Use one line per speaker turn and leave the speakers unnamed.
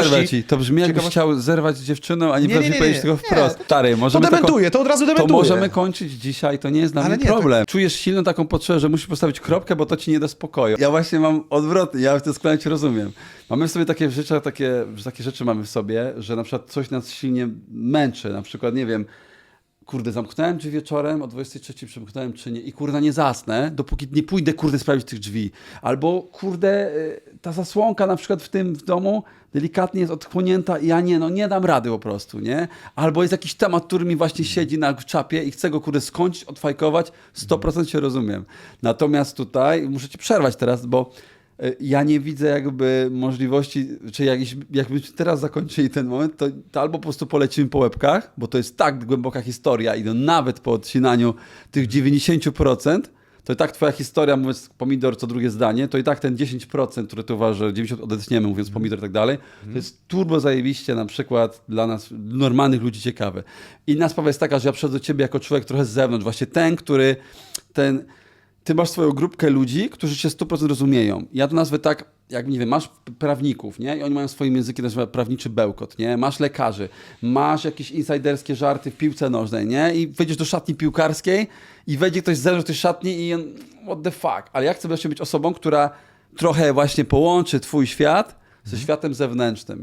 Przerwę ci. To brzmi jakbyś
Ciekawości-
chciał zerwać z dziewczyną, a nie,
Nie, nie, nie,
powiedzieć tego wprost. Stary,
To
możemy taką...
dementuję, to od razu
To
dementuję.
możemy kończyć dzisiaj, to nie jest dla
Ale
mnie
nie, to-
problem. Czujesz silną taką potrzebę, że musisz postawić kropkę, bo to ci nie da spokoju. Ja właśnie mam odwrotnie, ja w tym sklepie cię rozumiem. Mamy w sobie takie rzeczy, takie, takie rzeczy mamy w sobie, że na przykład coś nas silnie męczy, na przykład, nie wiem, kurde, zamknąłem drzwi wieczorem, o 23 przymknąłem czy nie i kurde nie zasnę, dopóki nie pójdę kurde sprawdzić tych drzwi. Albo kurde y, ta zasłonka na przykład w tym w domu delikatnie jest odchłonięta i ja nie, no nie dam rady po prostu, nie? Albo jest jakiś temat, który mi właśnie siedzi na czapie i chcę go kurde skończyć, odfajkować, 100% się rozumiem. Natomiast tutaj muszę ci przerwać teraz, bo ja nie widzę jakby możliwości, czy jakiś, jakbyśmy teraz zakończyli ten moment, to, to albo po prostu polecimy po łebkach, bo to jest tak głęboka historia i no nawet po odcinaniu tych 90%, to i tak twoja historia, mówiąc pomidor co drugie zdanie, to i tak ten 10%, które ty uważasz, że 90 odetniemy, mówiąc pomidor i tak dalej, to jest turbo zajebiście na przykład dla nas, normalnych ludzi ciekawe. Inna sprawa jest taka, że ja przychodzę do ciebie jako człowiek trochę z zewnątrz, właśnie ten, który ten ty masz swoją grupkę ludzi, którzy cię 100% rozumieją. Ja to nazwę tak, jak nie wiem, masz prawników, nie? I oni mają swoim językiem, nazywa prawniczy bełkot, nie? Masz lekarzy, masz jakieś insiderskie żarty w piłce nożnej, nie? I wejdziesz do szatni piłkarskiej i wejdzie ktoś z zewnątrz tej szatni i what the fuck. Ale ja chcę właśnie być osobą, która trochę właśnie połączy twój świat ze światem zewnętrznym.